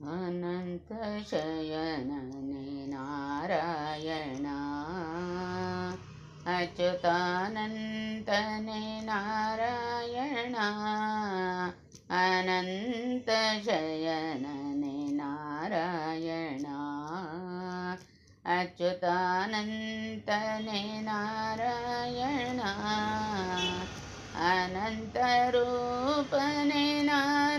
अनन्तशयनने नारायण अच्युतानन्तने नारायण अनन्तशयनने नारायण अच्युतानन्तने नारायण अनन्तरूपने नारायण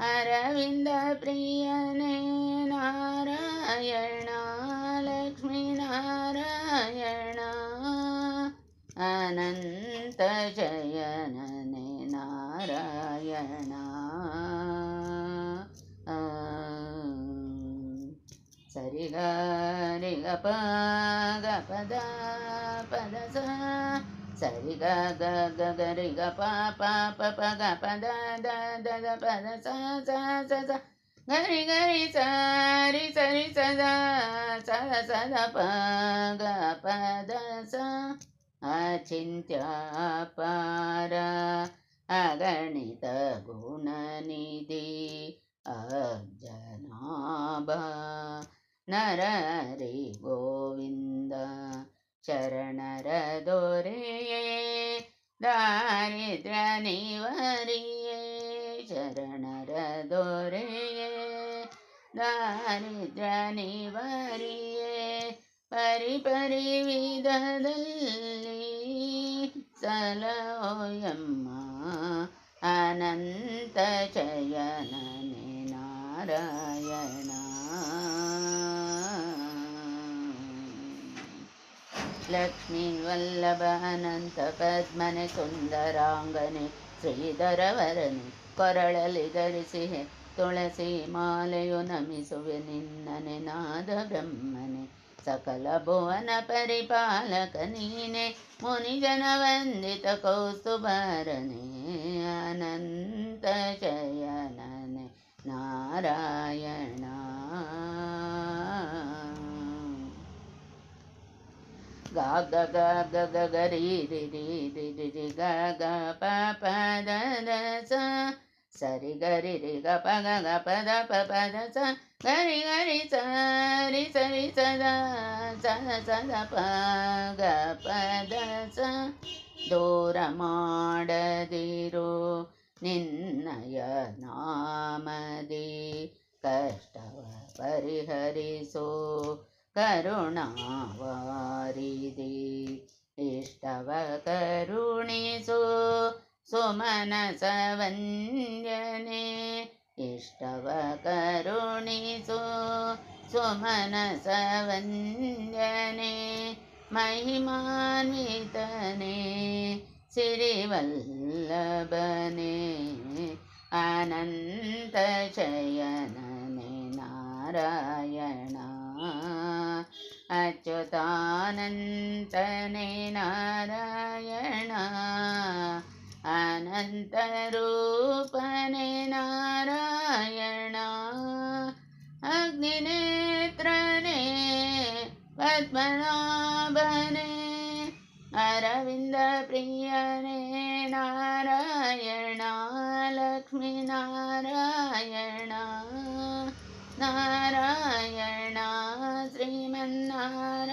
अरविन्द प्रियने नारायण लक्ष्मीनारायण अनन्त जयनने नारायण। अं। सरिग रि गप गपदा सा சரி க க க க ரி க ப ப ப ப க ப த த த த ப த ச ச ச ச கரி கரி சரி சரி சத ச சத ப க ப த ச அச்சிந்திய பார அகணித குணநிதி அஜனாபா நரரி கோ ചരണരദോരയേ ദാരിദ്ര നിവരിയേ ചരണരദോരയേ ദാരിദ്ര നിവരിയേ പരിപരിവിധദല്ലി സലോയമ്മ അനന്ത ചയനനെ നാരായണ. ಸಲೋಯಮ್ಮ ಅನಂತ ಶಯನನೆ ನಾರಾಯಣ ಲಕ್ಷ್ಮೀ ವಲ್ಲಭ ಅನಂತ ಪದ್ಮನೆ ಸುಂದರಾಂಗನೆ ಶ್ರೀಧರವರನೆ ಕೊರಳಲಿ ಧರಿಸಿಹೆ ತುಳಸಿ ಮಾಲೆಯು ನಮಿಸುವೆ ನಿನ್ನನೆ ನಾದ ಬ್ರಹ್ಮನೆ ಸಕಲ ಭುವನ ಪರಿಪಾಲಕ ನೀನೆ ಮುನಿಜನ ವಂದಿತ ಕೌಸ್ತುಭರನೆ ಅನಂತ ಶಯನನೆ ನಾರಾಯಣ ಗ ಗ ಗ ಗ ಗ ಗ ರಿ ರಿ ರಿ ರಿ ರಿ ಗ ಗ ಪ ಪ ದ ದ ಸ ಸರಿ ಗರಿ ರಿ ಗ ಪ ಗ ಗ ಪ ದ ಪ ಪ ದ ಸ ಗರಿ ಗರಿ ಸ ರಿ ಸ ರಿ ಸ ದ ಸ ಸ ದ ಪ ಗ ಪ ದ ಸ ದೂರ ಮಾಡದಿರು ನಿನ್ನಯ ನಾಮದಿ. ಕಷ್ಟವ ಪರಿಹರಿಸೋ. ಕರುಣಾವಾರಿದಿ ಇಷ್ಟವ ಕರುಣಿಸು ಸುಮನಸ ವಂದ್ಯನೆ ಇಷ್ಟವ ಕರುಣಿಸು ಸುಮನಸ ವಂದ್ಯನೆ ಮಹಿಮಾನ್ವಿತನೆ ಸಿರಿವಲ್ಲಭನೆ ಅನಂತ ಶಯನನೆ ನಾರಾಯಣ അച്യുതാനന്തനെ നാരായണ അനന്തരൂപനെ നാരായണ അഗ്നിനേത്രനെ പത്മനാഭനെ അരവിന്ദ പ്രിയനെ നാരായണ ലക്ഷ്മി നാരായണ നാരായണ. శ్రీమన్నారాయణ